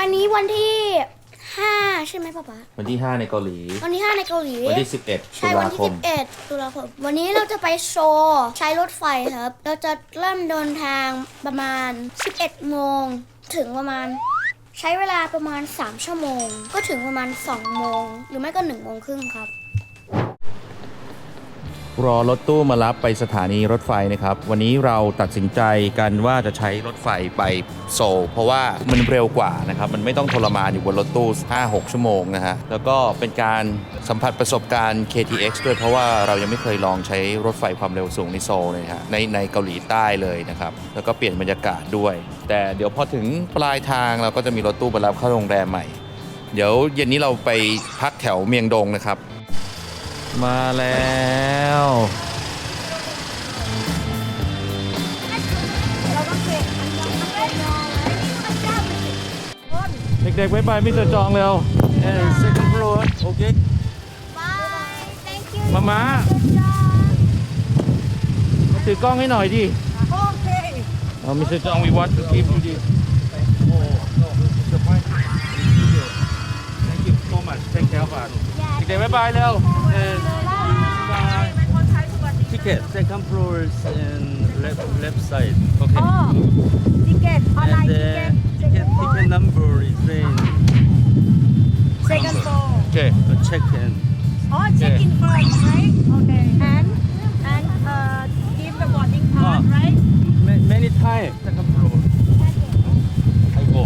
อันนี้วันที่ห้าใช่ไหมป๊าป๊าวันที่ 5 ในเกาหลี วันที่ห้าในเกาหลี วันที่ 11ใช่ตุวันลาที่คสิมบเอ็ดตุลาคมวันนี้เราจะไปโซลใช้รถไฟครับ เราจะเริ่มเดินทางประมาณ 11 โมง ถึงประมาณ ใช้เวลาประมาณ 3 ชั่วโมง ก็ถึงประมาณ 2 โมง หรือไม่ก็ 1 โมงครึ่งครับ รอรถตู้มารับไปสถานีรถไฟนะครับ วันนี้เราตัดสินใจกันว่าจะใช้รถไฟไปโซลเพราะว่ามันเร็วกว่านะครับ มันไม่ต้องทรมานอยู่บนรถตู้ 5-6 ชั่วโมงนะฮะ แล้วก็เป็นการสัมผัสประสบการณ์ KTX ด้วยเพราะว่าเรายังไม่เคยลองใช้รถไฟความเร็วสูงในโซลเลยฮะในในเกาหลีใต้เลยนะครับ แล้วก็เปลี่ยนบรรยากาศด้วย แต่เดี๋ยวพอถึงปลายทางเราก็จะมีรถตู้มารับเข้าโรงแรมใหม่ เดี๋ยวเย็นนี้เราไปพักแถวเมียงดงนะครับ มาแล้วเด็กๆบายบายมิสเตอร์จองเร็ว second floor โอเค Bye thank you มามามาถือกล้องให้หน่อยดิโอเคเอามิสเตอร์จอง we want to give you this thank you so much take care of us เด็กๆบายบายเร็วเป็นคนไทยสวัสดี Ticket, second floor is in left left side. โอเคอ๋อทิเก็ตออนไล And น์ทิ the เก็ต ticket, ticket number is in เซคันโฟโอเค the check-in. อ๋อเช็คอิน first right okay and and uh give the boarding card Ah. right Ma- many times, second floor. I go.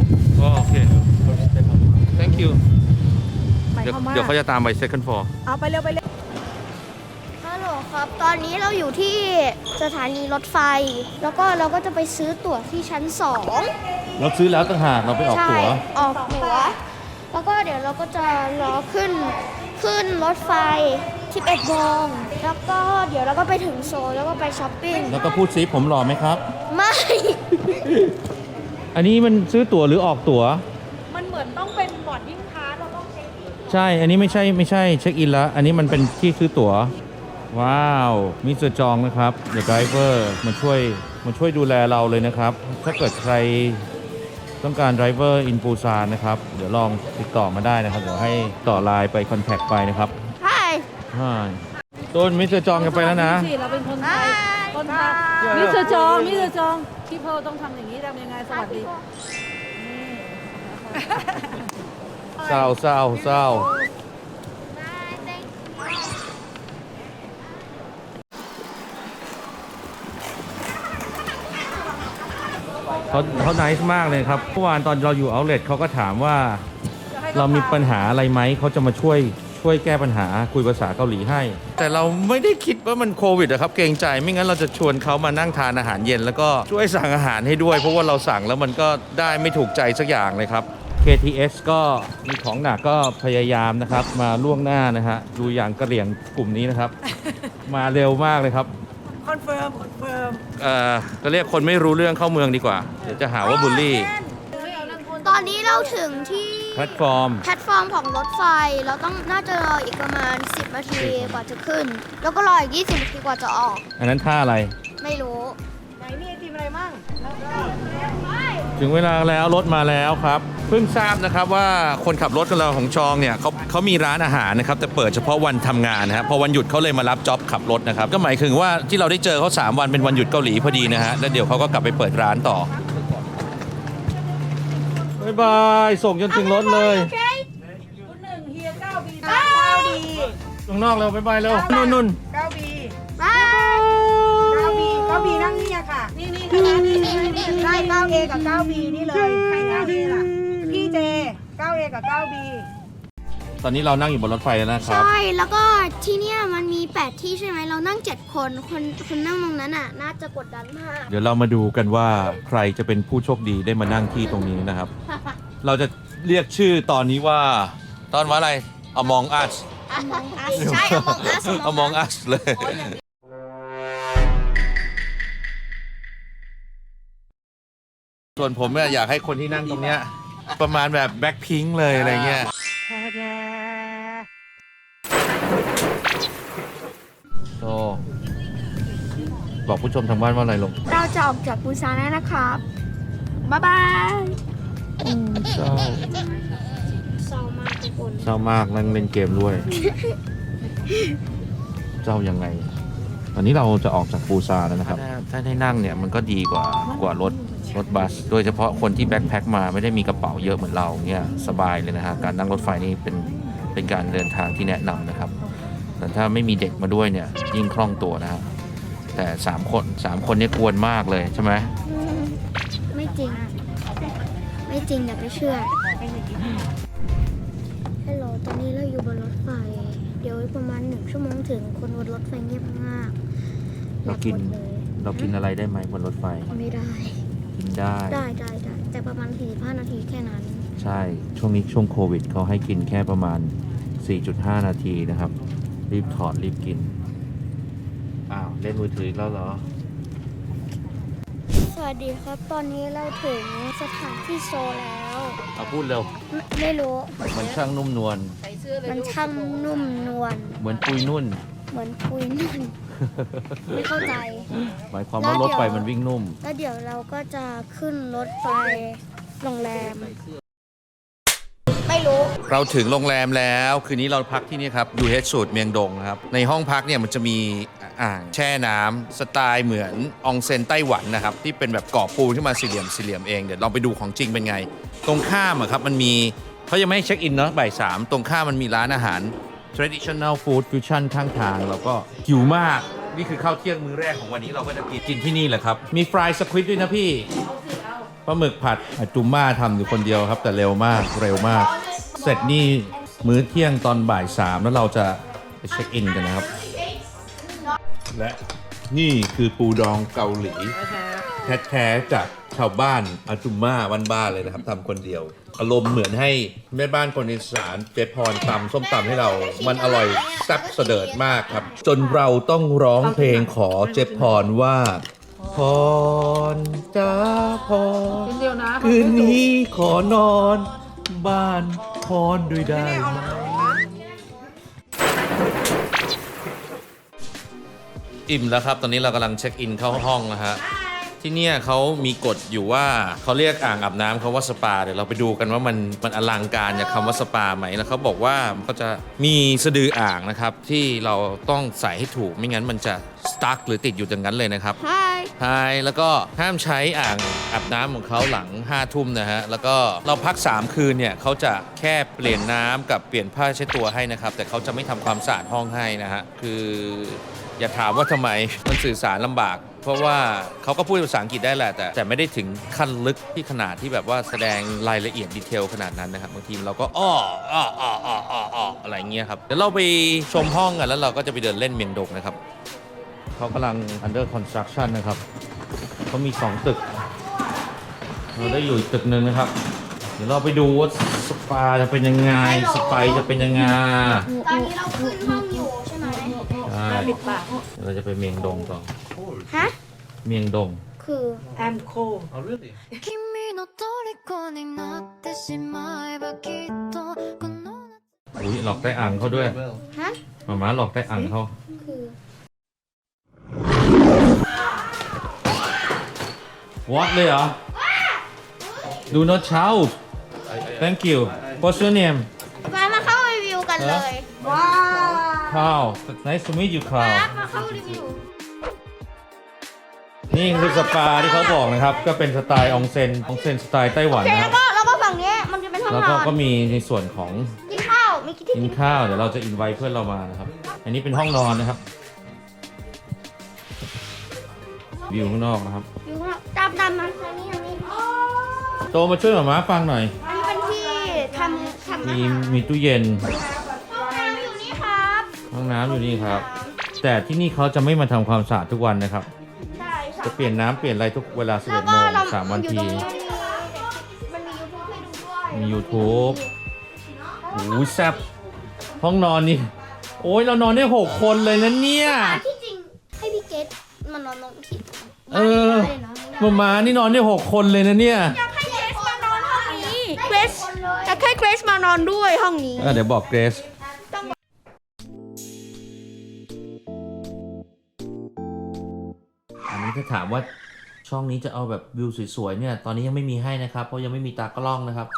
โอเค First, second. thank you หมาย เดี๋ยวความว่าเดี๋ยวเขาจะตามไป second floor เอาไปเร็วไปเร็วฮัลโหลครับ ตอนนี้เราอยู่ที่สถานีรถไฟ แล้วก็เราก็จะไปซื้อตั๋วที่ชั้น2เราซื้อแล้วต่างหากเราไปออกใช่ตั๋วออกตั๋วแล้วก็เดี๋ยวเราก็จะรอขึ้นขึ้นรถไฟ 11โมงแล้วก็เดี๋ยวเราก็ไปถึงโซลแล้วก็ไปช้อปปิ้งแล้วก็พูดซิผมหล่อไหมครับ ไม่ อันนี้มันซื้อตั๋วหรือออกตั๋ว มันเหมือนต้องเป็นบอร์ดดิ้งคา ใช่ อันนี้ไม่ใช่ไม่ใช่เช็คอินแล้วอันนี้มันเป็นที่ซื้อตั๋ว ว้าวมิสเตอร์จองนะครับเดอะไดเวอร์มาช่วยมาช่วยดูแลเราเลยนะครับ ถ้าเกิดใครต้องการไดรเวอร์อินปูซานนะครับ เดี๋ยวลองติดต่อมาได้นะครับ เดี๋ยวให้ต่อไลน์ไปคอนแทคไปนะครับใช่ใช่ต้นมิสเตอร์จองจะไปแล้วนะ สิเราเป็นคนไทยคนไทยใช่มิสเตอร์จองมิสเตอร์จองพี่เพร์ลต้องทำอย่างนี้ทำยังไงสวัสดี เศร้าเศร้าเศร้าเขาเขาไนส์มากเลยครับเมื่อวานตอนเราอยู่เอาเล t เขาก็ถามว่า เรามีปัญหาอะไรไหม เขาจะมาช่วยช่วยแก้ปัญหาคุยภาษาเกาหลีให้ แต่เราไม่ได้คิดว่ามันโควิดอะครับ เกรงใจไม่งั้นเราจะชวนเขามานั่งทานอาหารเย็น แล้วก็ช่วยสั่งอาหารให้ด้วย เพราะว่าเราสั่งแล้วมันก็ได้ไม่ถูกใจสักอย่างเลยครับ KTX ก็มีของหนักก็พยายามนะครับ มาล่วงหน้านะฮะดูอย่างกระเหลี่ยงกลุ่มนี้นะครับ มาเร็วมากเลยครับคอนเฟิร์มคอนเฟิร์มเอ่อจะเรียกคนไม่รู้เรื่องเข้าเมืองดีกว่า เดี๋ยวจะหาว่าบูลลี่ ตอนนี้เราถึงที่แพลตฟอร์ม แพลตฟอร์มของรถไฟ เราต้องน่าจะรออีกประมาณ 10 นาทีกว่าจะขึ้น แล้วก็รออีก 20 นาทีกว่าจะออก อันนั้นท่าอะไร ไม่รู้ไหนมีไอติมอะไรมั่งถึงเวลาแล้วรถมาแล้วครับ เพิ่งทราบนะครับว่าคนขับรถของเราของจองเนี่ยเขาเขามีร้านอาหารนะครับแต่เปิดเฉพาะวันทำงานนะครับพอวันหยุดเขาเลยมารับจ็อบขับรถนะครับก็หมายถึงว่าที่เราได้เจอเขา3วันเป็นวันหยุดเกาหลีพอดีนะฮะแล้วเดี๋ยวเขาก็กลับไปเปิดร้านต่อ บายบายส่งจนถึงรถเลยคุณหนึ่งเฮียเก้าบีเก้าดีตรงนอกเราบายบายเร็วนุ่นนุ่นเก้าบีบายเก้าบีเก้าบีนั่งนี่อะค่ะ นี่นี่ค่ะนี่นี่นี่ใช่เก้าเอกับเก้าบีนี่เลย ใครเก้าเอล่ะ กับ 9B ตอนนี้เรานั่งอยู่บนรถไฟแล้วนะครับ ใช่แล้วก็ที่นี่มันมี 8 ที่ใช่ไหมเรานั่ง 7 คนคนคนนั่งตรงนั้นอะ น่าจะกดดันมาก เดี๋ยวเรามาดูกันว่าใครจะเป็นผู้โชคดีได้มานั่งที่ตรงนี้นะครับ เราจะเรียกชื่อตอนนี้ว่า ตอนว่าอะไรอมองอัสใช่ Among Us อมองอัสเลย ส่วนผมเนี่ยอยากให้คนที่นั่งตรงเนี้ย ประมาณแบบแบ็คพิงเลยอะไรเงี้ย โตบอกผู้ชมทางบ้านว่าอะไรลงเราจะออกจากปูซานแล้วนะครับ บ๊ายบายเศร้าเศร้ามากทุกคน เศร้ามากนั่งเล่นเกมด้วยเศร้ายังไง ตอนนี้เราจะออกจากปูซานแล้วนะครับ ถ้าได้นั่งเนี่ยมันก็ดีกว่ากว่ารถ รถบัส โดยเฉพาะคนที่แบ็คแพ็คมาไม่ได้มีกระเป๋าเยอะเหมือนเราเนี่ยสบายเลยนะฮะการนั่งรถไฟนี่เป็นเป็นการเดินทางที่แนะนำนะครับ แต่ถ้าไม่มีเด็กมาด้วยเนี่ยยิ่งคล่องตัวนะฮะแต่สามคนสามคนเนี่ยกวนมากเลยใช่ไหมไม่จริง ไม่จริงอย่าไปเชื่อฮัลโหลตอนนี้เราอยู่บนรถไฟ เดี๋ยวอีกประมาณหนึ่งชั่วโมงถึงคนบนรถไฟเงียบมากหเราลับกิหนมดเลยเรากินอะไรได้ไหมบนรถไฟ ไม่ได้กิน ได้ ได้ได้ได้แต่ประมาณ45นาทีแค่นั้น ใช่ ช่วงนี้ช่วงโควิดเขาให้กินแค่ประมาณ 4.5 นาทีนะครับ รีบถอดรีบกิน อ้าว เล่นมือถืออีกแล้วเหรอ สวัสดีครับ ตอนนี้เราถึงสถานที่โชว์แล้ว เอาพูดเร็ว ไม่ไม่รู้ มันช่างนุ่มนวลใส่เสื้อเลยมันลูกช่างนุ่มนวล เหมือนปุยนุ่น เหมือนปุยนุ่น ไม่เข้าใจ หมายความว่ารถไฟมันวิ่งนุ่ม แล้วเดี๋ยวเราก็จะขึ้นรถไฟโรงแรม ไม่รู้ เราถึงโรงแรมแล้ว คืนนี้เราพักที่นี่ครับยูเฮดสูตรเมียงดงนะครับ ในห้องพักเนี่ยมันจะมีอ่างแช่น้ำสไตล์เหมือนอองเซนไต้หวันนะครับ ที่เป็นแบบก่อปูนขึ้นมาสี่เหลี่ยมสี่เหลี่ยมเองเดี๋ยวลองไปดูของจริงเป็นไง ตรงข้ามอะครับมันมีเขายังไม่ให้เช็คอินเนาะบ่ายสามตรงข้ามมันมีร้านอาหาร traditional food fusion ข้างทางเราก็หิวมาก นี่คือข้าวเที่ยงมื้อแรกของวันนี้เราก็จะกินกินที่นี่แหละครับ มีฟรายสควิดด้วยนะพี่ปลาหมึกผัดอาจุมม่าทำอยู่คนเดียวครับ แต่เร็วมากเร็วมาก เสร็จนี่มื้อเที่ยงตอนบ่ายสามแล้วเราจะไปเช็คอินกันนะครับ และนี่คือปูดองเกาหลี แท้ๆจากชาวบ้านอาจุมม่าบ้านๆเลยนะครับทำคนเดียว อารมณ์เหมือนให้แม่บ้านคนอีสานเจพรตำส้มตำให้เรา มันอร่อยแซ่บเสดิร์ดมากครับ จนเราต้องร้องเพลงขอเจพรว่า พรจ้าพรคนเดียวนะคืนนี้ขอนอน บ้านพรด้วยได้ไหมอิ่มแล้วครับ ตอนนี้เรากำลังเช็คอินเข้าห้องนะฮะ ที่เนี่ยเขามีกฎอยู่ว่าเขาเรียกอ่างอาบน้ำเขาว่าสปาเดี๋ยวเราไปดูกันว่ามันมันอลังการจากคำว่าสปาไหมแล้วเขาบอกว่ามันก็จะมีสะดืออ่างนะครับ ที่เราต้องใส่ให้ถูกไม่งั้นมันจะสตั๊กหรือติดอยู่อย่างนั้นเลยนะครับใช่ใช่แล้วก็ห้ามใช้อ่างอาบน้ำของเขาหลัง5้าทุ่มนะฮะ แล้วก็เราพัก 3 คืนเนี่ยเขาจะแค่เปลี่ยนน้ำกับเปลี่ยนผ้าเช็ดตัวให้นะครับ แต่เขาจะไม่ทำความสะอาดห้องให้นะฮะ คืออย่าถามว่าทำไมมันสื่อสารลำบาก เพราะว่าเขาก็พูดภาษาอังกฤษได้แหละ แต่แต่ไม่ได้ถึงขั้นลึกที่ขนาดที่แบบว่าแสดงรายละเอียดดีเทลขนาดนั้นนะครับบางทีเราก็อ้ออ้ออ้ออ้ออ้ออ้ออะไรเงี้ยครับเดี๋ยวเราไปชมห้องกันแล้วเราก็จะไปเดินเล่นเมียงดงนะครับเขากำลัง under construction นะครับเขามี 2 ตึก เราได้อยู่อีกตึกหนึ่งนะครับ เดี๋ยวเราไปดูว่าสปาจะเป็นยังไง สไปจะเป็นยังไง ตอนนี้เราขึ้นห้องอยู่ใช่ไหม ใช่เดี๋ยวเราจะไปเมียงดงต่อ ฮะ เมียงดง คือ แอมโค 君の虜になってしまえばきっとこの อุ้ยหลอกใต้อ่างเขาด้วย ฮะ หมาม้าหลอกใต้อ่างเขา คือ What เลยเหรอ Do not shout Thank you What's your name มามาเข้ารีวิวกันเลย ว้าว Carl Nice to meet you Carl มาเข้ารีวิวนี่คือสปาที่เขาบอกนะครับ ก็เป็นสไตล์อองเซนอองเซนสไตล์ไต้หวันโอเคนะคแล้รัวบ ก็แล้วก็ฝั่งนี้มันจะเป็นห้องแล้วนก็อนก็มีในส่วนของกินข้าวมีที่กินข้าวเดี๋ยวเราจะอินไว้เพื่อนเรามานะครับ อันนี้เป็นห้องนอนนะครับ วิวข้างนอกนะครับ อยู่ข้างนอกตามตามมันทางนี้ทางนี้โตมาช่วยหมาม้าฟังหน่อย อันนี้เป็นที่ทำทำอามีหารมีตู้เย็นห้อ องน้ำอยู่นี่ครับ แต่ที่นี่เขาจะไม่มาทำความสะอาดทุกวันนะครับ ใช่จะเปลี่ยนน้ำเปลี่ยนอะไรทุกเวลาแล้ว11โมก็งเราสามวันอยู่ทีตรงนี้มันมี YouTube ให้ดูด้วยมี YouTube โอ้ยแซ่บห้องนอนนี่ โอ้ยเรานอนได้หกคนเลยนะเนี่ยที่จริงให้พี่เกดมานอนตรงที่เออ บ้านนี้ได้นะมามานี่นอนได้หกคนเลยนะเนี่ยอยากให้เกรซมานอนห้องนี้ เกรซอยากให้เกรซมานอนด้วยห้องนี้อะเดี๋ยวบอกเกรซ ถามว่าช่องนี้จะเอาแบบวิวสวยๆเนี่ย ตอนนี้ยังไม่มีให้นะครับ เพราะยังไม่มีตากล้องนะครับ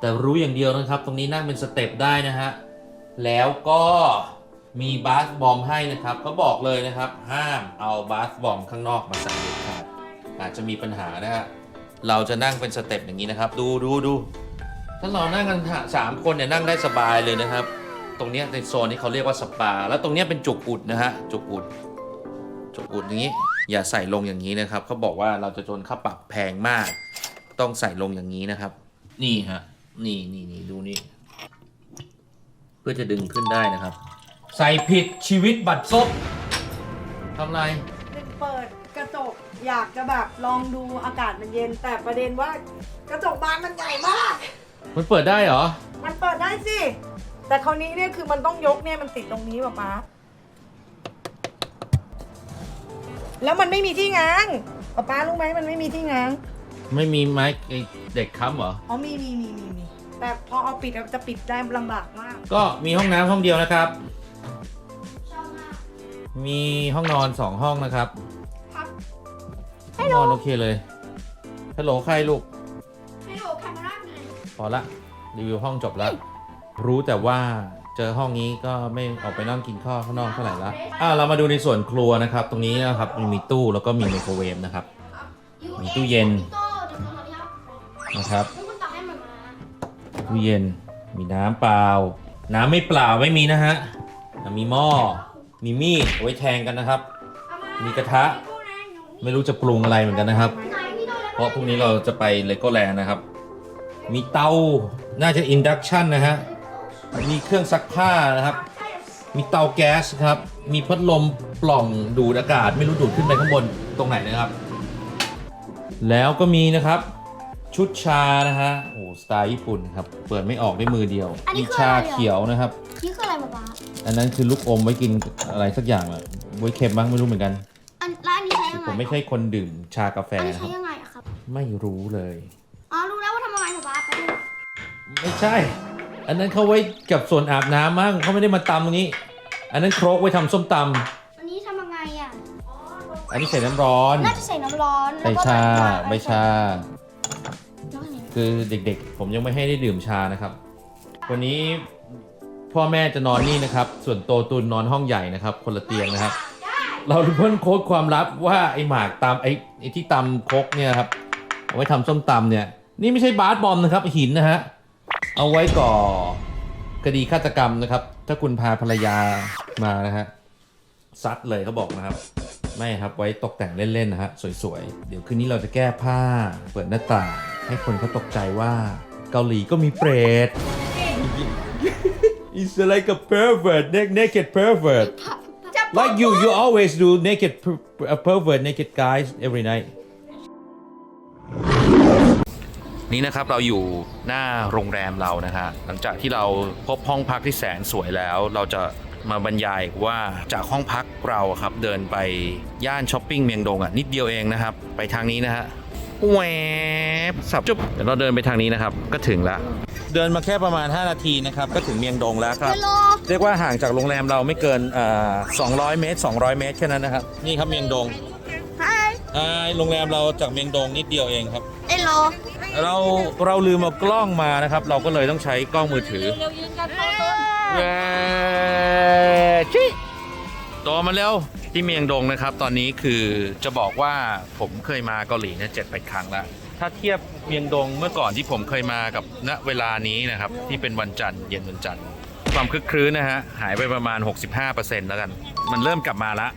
แต่รู้อย่างเดียวนะครับ ตรงนี้นั่งเป็นสเต็ปได้นะฮะ แล้วก็มีบาสบอมให้นะครับเขาบอกเลยนะครับ ห้ามเอาบาสบอมข้างนอกมาใส่เด็ดขาดอาจจะมีปัญหานะฮะเราจะนั่งเป็นสเต็ปอย่างนี้นะครับ ดูดูดูถ้าเรานั่งกันสามคนเนี่ยนั่งได้สบายเลยนะครับ ตรงนี้ในโซนนี้เขาเรียกว่าสปา แล้วตรงนี้เป็นจุกอุดนะฮะจุกอุดจุกอุดอย่างนี้ อย่าใส่ลงอย่างนี้นะครับเขาบอกว่าเราจะโดนค่าปรับแพงมาก ต้องใส่ลงอย่างนี้นะครับ นี่ฮะ นี่นี่นี่ดูนี่ เพื่อจะดึงขึ้นได้นะครับ ใส่ผิดชีวิตบัตรซบทำไรเปิดกระจกอยากจะแบบลองดูอากาศมันเย็น แต่ประเด็นว่ากระจกบานมันใหญ่มาก มันเปิดได้เหรอ มันเปิดได้สิ แต่คราวนี้เนี่ยคือมันต้องยกเนี่ยมันติดตรงนี้ป๊าป๊า แล้วมันไม่มีที่ง้างป๊าป๊ารู้ไหมมันไม่มีที่ง้าง ไม่มีไม้ไอ้เด็กค้ำเหรอ อ๋อมีมีมีมีมีแต่พอเอาปิดอะจะปิดได้ลำบากมาก ก็มีห้องน้ำห้องเดียวนะครับ ชอบมากมีห้องนอนสองห้องนะครับครับ ห้องนอนโอเคเลยฮัลโหลใครลูกให้ดูแคมราไง พอละรีวิวห้องจบแล้วรู้แต่ว่า เจอห้องนี้ก็ไม่ออกไปนั่งกินข้าวข้างนอกเท่าไหร่ละอ่าเรามาดูในส่วนครัวนะครับ ตรงนี้นะครับมีตู้แล้วก็มีไมโครเวฟนะครับ มีตู้เย็นนะครับตู้เย็นมีน้ำเปล่า น้ำไม่เปล่าไม่มีนะฮะมีหม้อมีมีดเอาไว้แทงกันนะครับ มีกระทะไม่รู้จะปรุงอะไรเหมือนกันนะครับ เพราะพรุ่งนี้เราจะไปเลโกแลนด์นะครับ มีเตา น่าจะอินดักชันนะฮะ มีเครื่องซักผ้านะครับ มีเตาแก๊สครับ มีพัดลมปล่องดูดอากาศ ไม่รู้ดูดขึ้นไปข้างบนตรงไหนนะครับ แล้วก็มีนะครับ ชุดชานะฮะโอ้สไตล์ญี่ปุ่นครับ เปิดไม่ออกด้วยมือเดียวมีชาเขียวนะครับ นี่คืออะไรป๊าป๊าอันนั้นคือลูกอมไว้กินอะไรสักอย่างอะไว้เค็มบ้างไม่รู้เหมือนกัน อันแล้วอันนี้ใช้ยังไงผมไม่ใช่คนดื่มชากาแฟอันนี้นะคใช้รับ ยังไงอะครับ ไม่รู้เลย อ๋อ รู้แล้วว่าทำยังไงป๊าป๊าแป๊บนึงไม่ใช่ อันนั้นเขาไว้กับส่วนอาบน้ำมั้งเขาไม่ได้มาตำตรงนี้ อันนั้นโครกไว้ทำส้มตอันนี้ทำยังไงอะำอันนี้ใส่น้ำร้อน น่าจะใส่น้ำร้อนใส่ชา ใบชา แล้วก็ไหนคือเด็กๆ ผมยังไม่ให้ได้ดื่มชานะครับ วันนี้พ่อแม่จะนอนนี่นะครับ ส่วนโตตุนนอนห้องใหญ่นะครับ คนละเตียงนะครับ เราเพิ่นโค้ดความลับว่าไอหมากตำไอไอที่ตำครกเนี่ยครับเอาไว้ทำส้มตำเนี่ย นี่ไม่ใช่บาสบอมนะครับหินนะฮะ เอาไว้ก่อคดีฆาตกรรมนะครับ ถ้าคุณพาภรรยามานะฮะซัดเลยเขาบอกนะครับ ไม่ครับไว้ตกแต่งเล่นๆนะฮะสวยๆ เดี๋ยวคืนนี้เราจะแก้ผ้าเปิดหน้าต่างให้คนเขาตกใจว่าเกาหลีก็มีเปรต It's like a pervert naked pervert like you you always do naked per- uh, pervert naked guys every night นี่นะครับเราอยู่หน้าโรงแรมเรานะฮะหลังจากที่เราพบห้องพักที่แสนสวยแล้ว เราจะมาบรรยายว่าจากห้องพักเราอะครับเดินไปย่านช้อปปิ้งเมียงดงอะนิดเดียวเองนะครับ ไปทางนี้นะฮะแหวบสับจุ๊บเดี๋ยวเราเดินไปทางนี้นะครับ ก็ถึงแล้วเดินมาแค่ประมาณ 5 นาทีนะครับ ก็ถึงเมียงดงแล้วครับเดี๋ยวรอเรียกว่าห่างจากโรงแรมเราไม่เกินอ่า200 เมตร 200 เมตรแค่นั้นนะครับ นี่ครับเมียงดงไฮ อ่าโรงแรมเราจากเมียงดงนิดเดียวเองครับ เอ้ยรอเราเราลืมเอากล้องมานะครับ เราก็เลยต้องใช้กล้องมือถือ เร็วๆยืนกันโต๊ะต้นเว้ยชิโตมาเร็วที่เมียงดงนะครับ ตอนนี้คือจะบอกว่าผมเคยมาเกาหลีเนี่ยเจ็ดแปดครั้งแล้วถ้าเทียบเมียงดงเมื่อก่อนที่ผมเคยมากับณเวลานี้นะครับ ที่เป็นวันจันทร์เย็นวันจันทร์ความคึกครื้นนะฮะหายไปประมาณ 65%แล้วกัน มันเริ่มกลับมาละ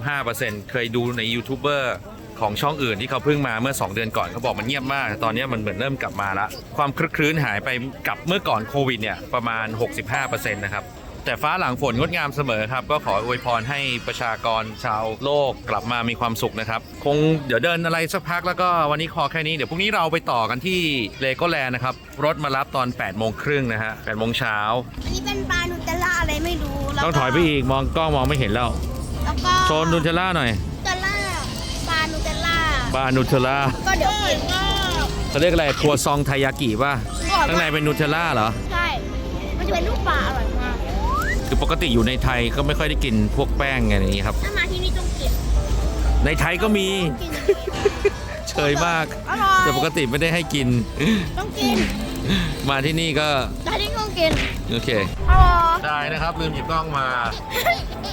35%เคยดูในยูทูบเบอร์ของช่องอื่นที่เขาเพิ่งมาเมื่อ 2 เดือนก่อนเขาบอกมันเงียบมาก ตอนนี้มันเหมือนเริ่มกลับมาละความคลึกคลื้นหายไปกับเมื่อก่อนโควิดเนี่ยประมาณ 65%นะครับแต่ฟ้าหลังฝนงดงามเสมอครับ ก็ขออวยพรให้ประชากรชาวโลกกลับมามีความสุขนะครับ คงเดี๋ยวเดินอะไรสักพักแล้วก็วันนี้ขอแค่นี้ เดี๋ยวพรุ่งนี้เราไปต่อกันที่เลโกแลนด์นะครับ รถมารับตอน8โมงครึ่งนะฮะ8โมงเช้าอันนี้เป็นปลานูเทลล่าอะไรไม่รู้แล้วต้องถอยไปอีกมองกล้องมองไม่เห็นแล้ว แล้วก็ โชว์นูเทลล่าหน่อยนูเทลล่าปลานูเทลล่าปลานูเทลล่าก็เดี๋ยวกินเขาเรียกอะไรครัวซองไทยากิป่ะข้างในเป็นนูเทลล่าเหรอ ใช่ มันจะเป็นลูกปลาอร่อยมาก คือปกติอยู่ในไทยก็ไม่ค่อยได้กินพวกแป้งไงอย่างนี้ครับ ถ้ามาที่นี่ต้องกิน ในไทยก็มีกินเฉยมากอร่อยแต่ปกติไม่ได้ให้กิน ต้องกิน มาที่นี่ก็ได้ที่ต้อง กินโอเคอร่อยได้นะครับลืมหยิบกล้องมา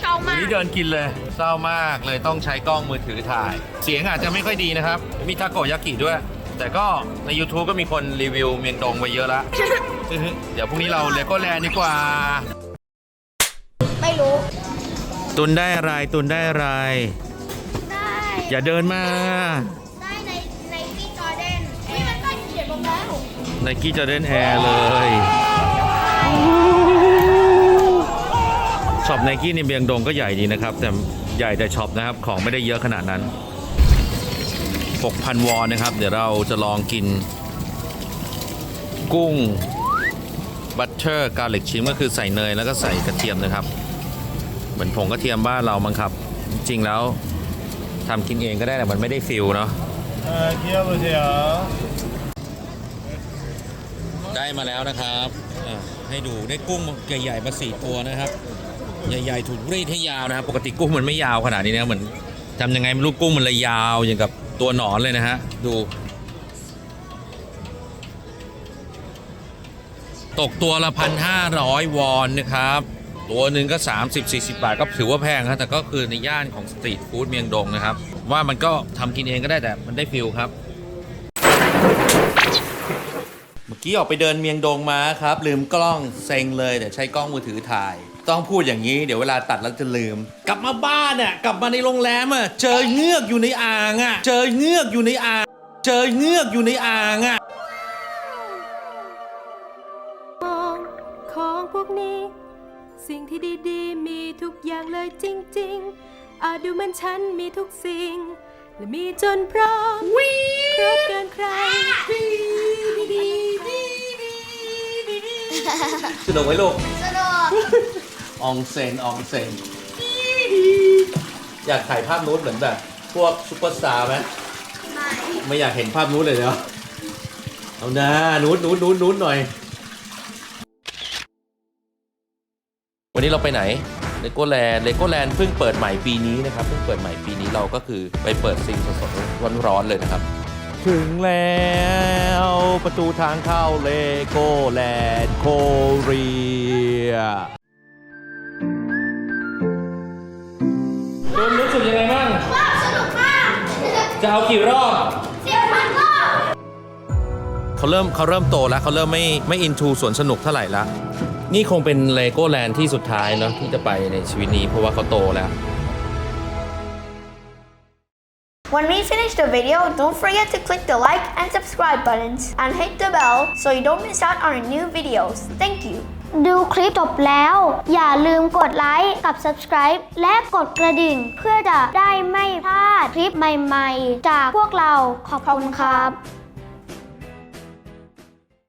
เก่าวัมานกนี้เดินกินเลยเศร้ามากเลยต้องใช้กล้องมือถือถ่าย เสียงอาจจะไม่ค่อยดีนะครับ มีทาโกยากิด้วย แต่ก็ใน YouTube ก็มีคนรีวิวเมียงดงไว้เยอะแล้วเดี๋ยวพรุ่งนี้เราเลโก้แลนด์ดีกว่า ไม่รู้ ตุนได้อะไรตุนได้อะไร ได้ อย่าเดินมาได้ในในพี่จอร์แดนนี่มันก็เขียนลงแล้ว ไนกี้จอร์แดนแอร์เลย ช็อปไนกี้ในเบียงดงก็ใหญ่ดีนะครับ แต่ใหญ่แต่ช็อปนะครับ ของไม่ได้เยอะขนาดนั้น 6,000 วอนนะครับ เดี๋ยวเราจะลองกิน กุ้งบัตเทอร์กาลิกชิมก็คือใส่เนยแล้วก็ใส่กระเทียมนะครับ เหมือนผงกระเทียมบ้านเรามั้งครับ จริงแล้วทำกินเองก็ได้แต่มันไม่ได้ฟิลเนาะได้มาแล้วนะครับ ให้ดูได้กุ้งใหญ่ๆมาสี่ตัวนะครับ ใหญ่ๆถูกรีดให้ยาวนะครับ ปกติกุ้งมันไม่ยาวขนาดนี้นะเหมือนทำยังไงไม่รู้กุ้งมันเลยยาวอย่างกับตัวหนอนเลยนะฮะดูตกตัวละพันห้าร้อยวอนนะครับ ตัวหนึ่งก็ 30-40 บาท ก็ถือว่าแพงครับแต่ก็คือในย่านของสตรีทฟู้ดเมียงดงนะครับ ว่ามันก็ทำกินเองก็ได้แต่มันได้ฟิลครับ เมื่อ กี้ออกไปเดินเมียงดงมาครับ ลืมกล้องเซ็งเลยเดี๋ยวใช้กล้องมือถือถ่าย ต้องพูดอย่างนี้เดี๋ยวเวลาตัดแล้วจะลืม กลับมาบ้านอะกลับมาในโรงแรมอะเจอเงือกอยู่ในอ่างอะเจอเงือกอยู่ในอ่าง เจอเงือกอยู่ในอ่างอะของพวกนี้ สิ่งที่ดีๆ มีทุกอย่างเลยจริง ๆ อาจดูเหมันฉันมีทุกสิ่ง และมีจนพร้อมครบเกินใคร สนุกไหมลูก สนุกอองเซนอองเซนอยากถ่ายภาพนู้นเหมือนแบบ พวกซุปเปอร์สตาร์ไหมไม่ไม่อยากเห็นภาพนู้นเลยเนาะเอาหน้านู้นนู้นนู้นนู้นหน่อย วันนี้เราไปไหนเลโก้แลนด์เลโก้แลนด์เพิ่งเปิดใหม่ปีนี้นะครับเพิ่งเปิดใหม่ปีนี้เราก็คือไปเปิดซิงสดๆร้อนๆเลยนะครับ ถึงแล้ว ประตูทางเข้าเลโก้แลนด์โคเรียคุณรู้สึกยังไงบ้าง ว้าวสนุกมากจะเอากี่รอบ เสียพันรอบเขาเริ่มเขาเริ่มโตแล้วเขาเริ่มไม่ไม่อินทูสวนสนุกเท่าไหร่ละนี่คงเป็นเลโก้แลนด์ที่สุดท้ายเนาะที่จะไปในชีวิตนี้เพราะว่าเขาโตแล้ว When we finish the video, don't forget to click the like and subscribe buttons and hit the bell so you don't miss out on our new videos. Thank you. ดูคลิปจบแล้ว อย่าลืมกดไลค์กับ subscribe และกดกระดิ่ง เพื่อจะได้ไม่พลาดคลิปใหม่ๆ จากพวกเราขอบคุณครับ